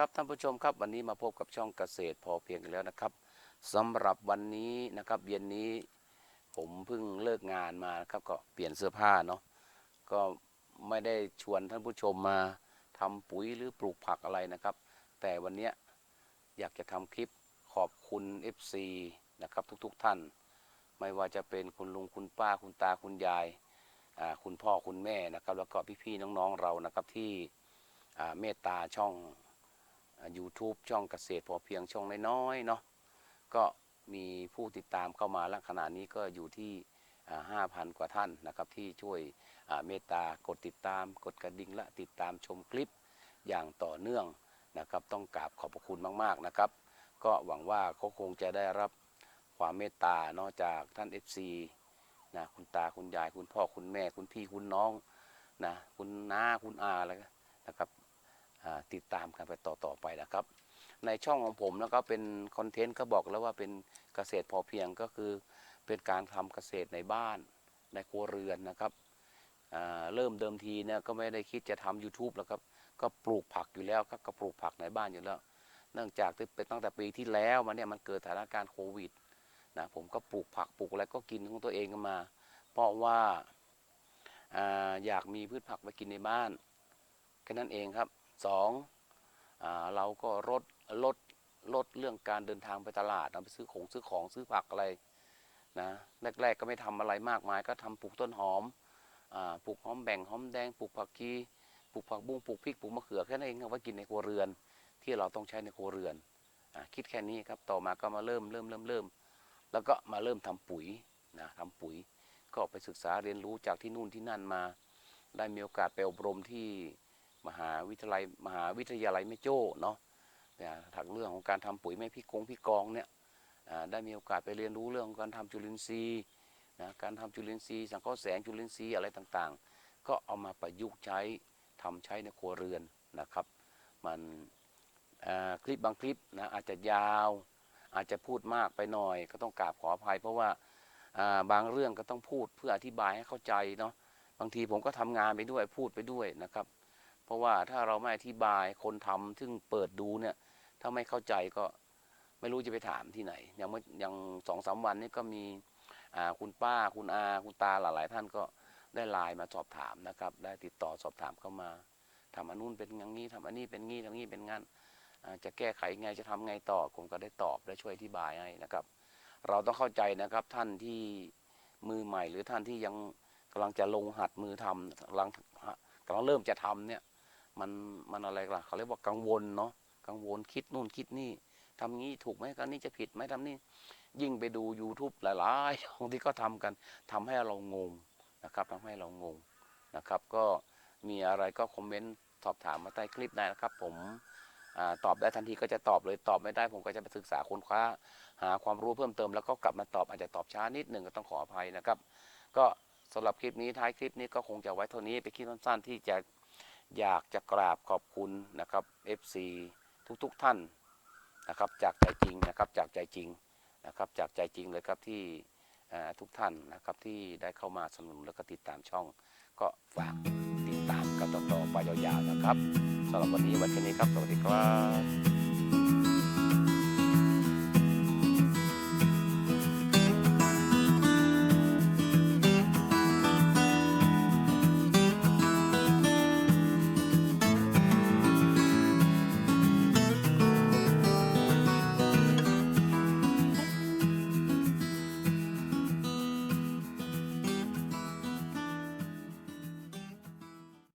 ครับท่านผู้ชมครับวันนี้มาพบกับช่องเกษตรพอเพียงแล้วนะครับสำหรับวันนี้นะครับเย็นนี้ผมเพิ่งเลิกงานมานะครับก็เปลี่ยนเสื้อผ้าเนาะก็ไม่ได้ชวนท่านผู้ชมมาทำปุ๋ยหรือปลูกผักอะไรนะครับ แต่วันนี้อยากจะทำคลิปขอบคุณ FC นะครับทุกๆทท่าน ไม่ว่าจะเป็นคุณลุงคุณป้าคุณตาคุณยายคุณพ่อคุณแม่นะครับแล้วก็พี่ๆน้องๆเรานะครับที่เมตตาช่อง ยูทูบช่องเกษตรพอเพียงช่องน้อยๆเนาะก็มีผู้ติดตามเข้ามาแล้วขณะนี้ก็อยู่ที่ห้าพันกว่าท่านนะครับที่ช่วยเมตตากดติดตามกดกระดิ่งและติดตามชมคลิปอย่างต่อเนื่องนะครับต้องกราบขอบพระคุณมากๆนะครับ ก็หวังว่าเขาคงจะได้รับความเมตตาเนอกจากท่าน FC นะคุณตาคุณยายคุณพ่อคุณแม่คุณพี่คุณน้องนะคุณน้าคุณอาอะไรนะครับ ติดตามกันไปต่อๆไปนะครับ ในช่องของผมแล้วก็เป็นคอนเทนต์ก็บอกแล้วว่าเป็นเกษตรพอเพียงก็คือเป็นการทำเกษตรในบ้านในครัวเรือนนะครับเริ่มเดิมทีเนี่ยก็ไม่ได้คิดจะทำ YouTube แล้วครับก็ปลูกผักอยู่แล้วก็ปลูกผักในบ้านอยู่แล้ว เนื่องจากที่เป็นตั้งแต่ปีที่แล้วมาเนี่ยมันเกิดสถานการณ์โควิดนะผมก็ปลูกผักปลูกอะไรก็กินของตัวเองกันมา เพราะว่าอาอยากมีพืชผักไว้กินในบ้านแค่นั้นเองครับ สองอเราก็ลดลดลดเรื่องการเดินทางไปตลาดเอาไปซื้อของซื้อของซื้อผักอะไรนะแรกๆก็ไม่ทำอะไรมากมาย ก็ทำปลูกต้นหอมอปลูกหอมแบ่งหอมแดงปลูกผักชีปลูกผักบุ้งปลูกพริกปลูกมะเขือแค่นั้นเองเอาไว้กินในครัวเรือน ที่เราต้องใช้ในครัวเรือนอคิดแค่นี้ครับต่อมาก็มาเริ่มเริ่มเริ่มเริ่มแล้วก็มาเริ่มทำปุ๋ยนะทำปุ๋ยก็ไปศึกษาเรียนรู้จากที่นู่นที่นั่นมา ได้มีโอกาสไปอบรมที่ มหาวิทยาลัยมหาวิทยาลัยแม่โจ้เนาะเนี่ยทางเรื่องของการทำปุ๋ยแม่พี่กงพี่กองเนี่ยได้มีโอกาสไปเรียนรู้เรื่องของการทำจุลินทรีย์นะการทำจุลินทรีย์ สังเคราะห์แสงจุลินทรีย์อะไรต่างๆ ก็เอามาประยุกต์ใช้ทำใช้ในครัวเรือนนะครับ มันคลิปบางคลิปนะอาจจะยาว อาจจะพูดมากไปหน่อย ก็ต้องกราบขออภัย เพราะว่าอ่าบางเรื่องก็ต้องพูดเพื่ออธิบายให้เข้าใจเนาะบางทีผมก็ทำงานไปด้วยพูดไปด้วยนะครับ เพราะว่าถ้าเราไม่อธิบายคนทำซึ่งเปิดดูเนี่ย ถ้าไม่เข้าใจก็ไม่รู้จะไปถามที่ไหนอย่างเมื่อย่างสองสามวันนี้ก็มีคุณป้าคุณอา คุณตาหลาย ๆ ท่านก็ได้ไลน์มาสอบถามนะครับ ได้ติดต่อสอบถามเข้ามาทำอันนู้นเป็นอย่างนี้ทำอันนี้เป็นงี้ทำงี้เป็นงั้นจะแก้ไขไงจะทำไงต่อผมก็ได้ตอบได้ช่วยอธิบายให้นะครับ เราต้องเข้าใจนะครับท่านที่มือใหม่หรือท่านที่ยังกำลังจะลงหัดมือทำกำลังกำลังเริ่มจะทำเนี่ย มันมันอะไรล่ะเขาเรียกว่ากังวลเนาะกังวลคิดนู่นคิดนี่ทำงี้ถูกไหมกันนี่จะผิดไหมทำนี่ยิ่งไปดู YouTube หลายๆช่องที่เขาทำกันทำให้เรางงนะครับทำให้เรางงนะครับ ก็มีอะไรก็คอมเมนต์สอบถามมาใต้คลิปได้นะครับ ผมอตอบได้ทันทีก็จะตอบเลยตอบไม่ได้ ผมก็จะไปศึกษาค้นคว้าหาความรู้เพิ่มเติมแล้วก็กลับมาตอบอาจจะตอบช้านิดหนึ่งก็ต้องขออภัยนะครับ ก็สำหรับคลิปนี้ท้ายคลิปนี้ก็คงจะไว้เท่านี้ไปคลิปสั้นๆที่จะ อยากจะกราบขอบคุณนะครับ FC ทุกๆทท่านนะครับจากใจจริงนะครับจากใจจริงนะครับจากใจจริงเลยครับที่ทุกท่านนะครับที่ได้เข้ามาสนับสนุนและก็ติดตามช่อง ก็ฝากติดตามกันต่อๆไปยาวๆนะครับสำหรับวันนี้วันแค่นี้ครับ สวัสดีครับ